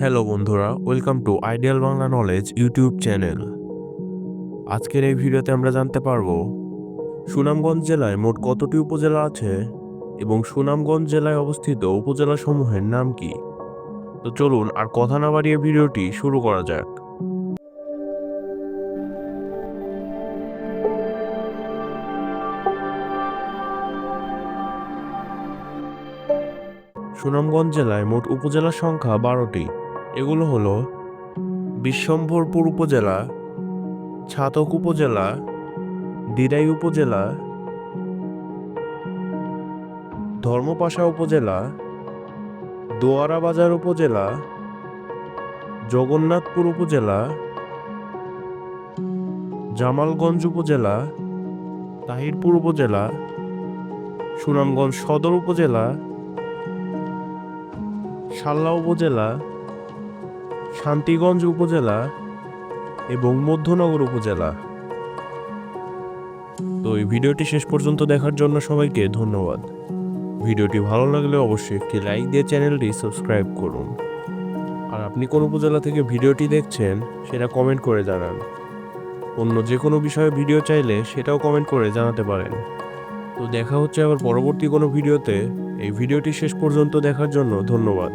Hello বন্ধুরা। Welcome to ideal Bangla knowledge YouTube channel আজকের এই ভিডিওতে আমরা জানতে পারব, সুনামগঞ্জ জেলায় মোট কতটি উপজেলা আছে এবং সুনামগঞ্জ জেলায় অবস্থিত উপজেলাসমূহের নাম কি? তো চলুন আর কথা না বাড়িয়ে ভিডিওটি শুরু করা যাক। সুনামগঞ্জ জেলায় মোট উপজেলার সংখ্যা বারোটি। এগুলো হলো বিশ্বম্ভরপুর উপজেলা, ছাতক উপজেলা, দিরাই উপজেলা, ধর্মপাশা উপজেলা দোয়ারা বাজার উপজেলা, জগন্নাথপুর উপজেলা, জামালগঞ্জ উপজেলা, তাহিরপুর উপজেলা, সুনামগঞ্জ সদর উপজেলা শাল্লা উপজেলা শান্তিগঞ্জ উপজেলা এবং মধ্যনগর উপজেলা। তো এই ভিডিওটি শেষ পর্যন্ত দেখার জন্য সবাইকে ধন্যবাদ। ভিডিওটি ভালো লাগলে অবশ্যই একটি লাইক দিয়ে চ্যানেলটি সাবস্ক্রাইব করুন। আর আপনি কোন উপজেলা থেকে ভিডিওটি দেখছেন, সেটা কমেন্ট করে জানান। অন্য যে কোনো বিষয়ে ভিডিও চাইলে সেটাও কমেন্ট করে জানাতে পারেন। তো দেখা হচ্ছে আবার পরবর্তী কোনো ভিডিওতে। এই ভিডিওটি শেষ পর্যন্ত দেখার জন্য ধন্যবাদ।